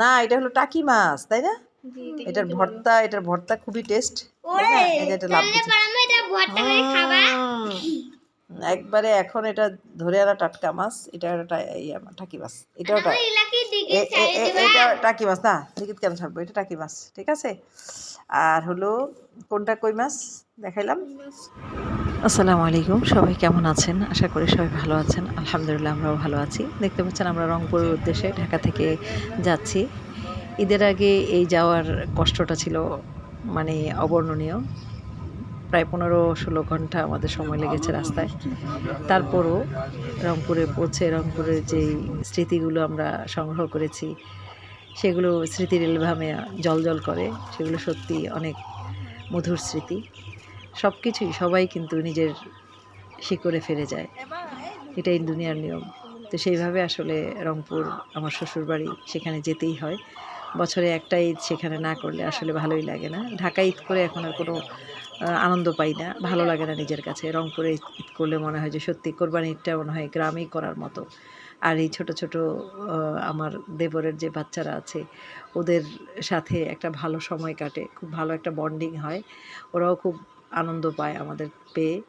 না এটা হলো টাকি মাছ তাই না? এটার ভর্তা এটার ভর্তা খুবই টেস্ট এটা লাভ দিচ্ছে। আমি এটা ভর্তা করে খাবা। হুম, একবারে এখন এটা ধরে আনা টাটকা মাছ এটা একটা টাকি মাছ এটাও এটা টাকি মাছ না টিকিট কেন ছাড়বো? এটা টাকি মাছ ঠিক আছে? আর হলো কোনটা কই মাছ? দেখাইলাম। আসসালামু আলাইকুম, সবাই কেমন আছেন? আশা করি সবাই ভালো আছেন। আলহামদুলিল্লাহ, আমরাও ভালো আছি। দেখতে পাচ্ছেন আমরা রংপুরের উদ্দেশ্যে ঢাকা থেকে যাচ্ছি। ঈদের আগে এই যাওয়ার কষ্টটা ছিল মানে অবর্ণনীয়। প্রায় পনেরো ষোলো ঘণ্টা আমাদের সময় লেগেছে রাস্তায়। তারপরও রংপুরে পৌঁছে, রংপুরের যেই স্মৃতিগুলো আমরা সংগ্রহ করেছি, সেগুলো স্মৃতির এলভামে জল জল করে। সেগুলো সত্যি অনেক মধুর স্মৃতি। সব কিছুই সবাই কিন্তু নিজের শিকড়ে ফিরে যায়। এটাই দুনিয়ার নিয়ম। তো সেইভাবে আসলে রংপুর, আমার শ্বশুরবাড়ি সেখানে যেতেই হয়। বছরে একটা ঈদ সেখানে না করলে আসলে ভালোই লাগে না। ঢাকা ঈদ করে এখন আর কোনো আনন্দ পাই না। ভালো লাগে না নিজের কাছে। রংপুরে ঈদ করলে মনে হয় যে সত্যি কোরবানি ঈদটা মনে হয় গ্রামেই করার মতো। আর এই ছোট ছোট আমার দেবরের যে বাচ্চারা আছে, ওদের সাথে একটা ভালো সময় কাটে। খুব ভালো একটা বন্ডিং হয়। ওরাও খুব আনন্দ পায় আমাদের পেয়ে।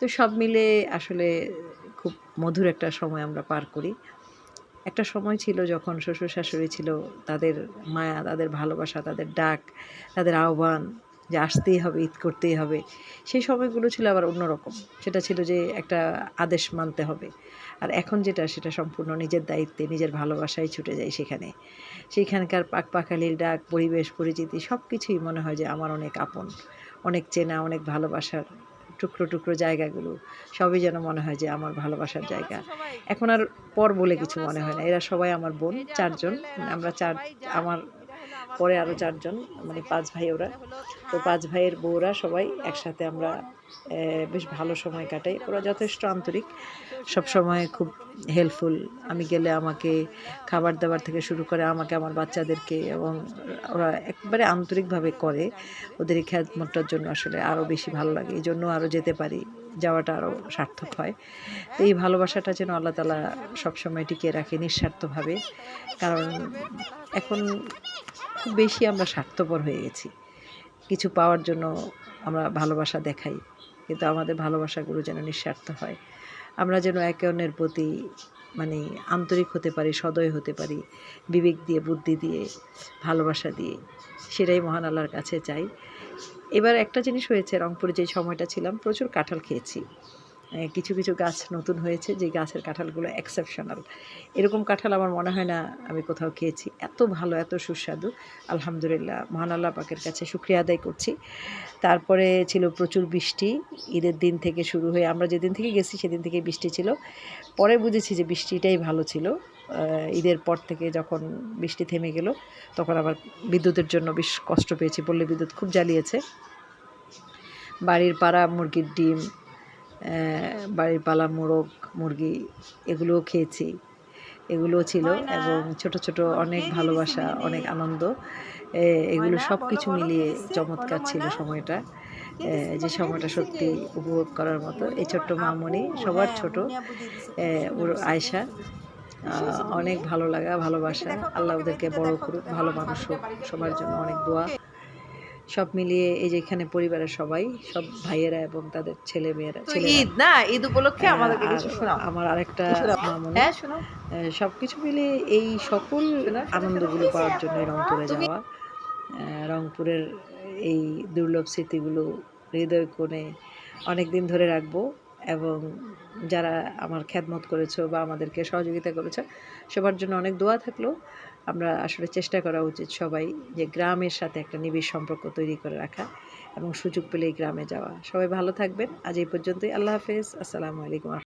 তো সব মিলে আসলে খুব মধুর একটা সময় আমরা পার করি। একটা সময় ছিল যখন শ্বশুর শাশুড়ি ছিল, তাদের মায়া, তাদের ভালোবাসা, তাদের ডাক, তাদের আহ্বান যে আসতেই হবে, ঈদ করতেই হবে। সেই সময়গুলো ছিল আবার অন্যরকম। সেটা ছিল যে একটা আদেশ মানতে হবে। আর এখন যেটা, সেটা সম্পূর্ণ নিজের দায়িত্বে, নিজের ভালোবাসায় ছুটে যায় সেখানে। সেইখানকার পাক পাখালির ডাক, পরিবেশ, পরিচিতি সব কিছুই মনে হয় যে আমার অনেক আপন, অনেক চেনা, অনেক ভালোবাসার টুকরো টুকরো জায়গাগুলো। সবই যেন মনে হয় যে আমার ভালোবাসার জায়গা। এখন আর পর বলে কিছু মনে হয় না। এরা সবাই আমার বোন, চারজন। আমরা চার, আমার পরে আরও চারজন মানে পাঁচ ভাই ওরা। তো পাঁচ ভাইয়ের বউরা সবাই একসাথে আমরা বেশ ভালো সময় কাটাই। ওরা যথেষ্ট আন্তরিক, সব সময় খুব হেল্পফুল আমি গেলে আমাকে খাবার দাবার থেকে শুরু করে আমাকে, আমার বাচ্চাদেরকে এবং ওরা একবারে আন্তরিকভাবে করে। ওদের এই খ্যাতমতটার জন্য আসলে আরও বেশি ভালো লাগে। এই জন্য আরও যেতে পারি, যাওয়াটা আরও সার্থক হয়। তো এই ভালোবাসাটা যেন আল্লাহ তালা সবসময় টিকিয়ে রাখে নিঃস্বার্থভাবে। কারণ এখন খুব বেশি আমরা স্বার্থপর হয়ে গেছি। কিছু পাওয়ার জন্য আমরা ভালোবাসা দেখাই, কিন্তু আমাদের ভালোবাসাগুলো যেন নিঃস্বার্থ হয়। আমরা যেন একে অন্যের প্রতি মানে আন্তরিক হতে পারি, সদয় হতে পারি, বিবেক দিয়ে, বুদ্ধি দিয়ে, ভালোবাসা দিয়ে, সেটাই মহান আল্লাহর কাছে চাই। এবার একটা জিনিস হয়েছে রংপুরে যে সময়টা ছিলাম, প্রচুর কাঁঠাল খেয়েছি। কিছু কিছু গাছ নতুন হয়েছে, যে গাছের কাঁঠালগুলো এক্সেপশনাল এরকম কাঁঠাল আমার মনে হয় না আমি কোথাও খেয়েছি। এত ভালো, এত সুস্বাদু। আলহামদুলিল্লাহ, মহান আল্লাহ পাকের কাছে শুক্রিয়া আদায় করছি। তারপরে ছিল প্রচুর বৃষ্টি। ঈদের দিন থেকে শুরু হয়ে, আমরা যেদিন থেকে গেছি সেদিন থেকে বৃষ্টি ছিল। পরে বুঝেছি যে বৃষ্টিটাই ভালো ছিল। ঈদের পর থেকে যখন বৃষ্টি থেমে গেল, তখন আবার বিদ্যুতের জন্য বেশ কষ্ট পেয়েছি। বললে বিদ্যুৎ খুব জ্বালিয়েছে। বাড়ির পাড়া মুরগির ডিম বাড়ির পালা মোরগ মুরগি এগুলোও খেয়েছি। এগুলোও ছিল এবং ছোট ছোট অনেক ভালোবাসা অনেক আনন্দ। এগুলো সব কিছু মিলিয়ে চমৎকার ছিল সময়টা। যে সময়টা সত্যি উপভোগ করার মতো। এই ছোট্ট মামনি সবার ছোট। ওর আয়সা অনেক ভালো লাগা ভালোবাসা আল্লাহ ওদেরকে বড় করুক ভালো মানুষ হোক সবার জন্য অনেক দোয়া। সব মিলিয়ে এই যে এখানে পরিবারের সবাই সব ভাইয়েরা এবং তাদের ছেলে মেয়েরা ঈদ না? ঈদ উপলক্ষে কিছু শোনাও। আমার আরেকটা। হ্যাঁ শোনাও। সব কিছু মিলে এই সকল আনন্দগুলো পাওয়ার জন্য রংপুরে যাওয়া। রংপুরের এই দুর্লভ স্মৃতিগুলো হৃদয় কোণে অনেক দিন ধরে রাখব এবং যারা আমার খ্যাতমত করেছ বা আমাদেরকে সহযোগিতা করেছ সবার জন্য অনেক দোয়া থাকল। আমরা আসলে চেষ্টা করা উচিত সবাই যে গ্রামের সাথে একটা নিবিড় সম্পর্ক তৈরি করে রাখা এবং সুযোগ পেলেই গ্রামে যাওয়া। সবাই ভালো থাকবেন। আজ এই পর্যন্তই। আল্লাহ হাফেজ। আসসালামু আলাইকুম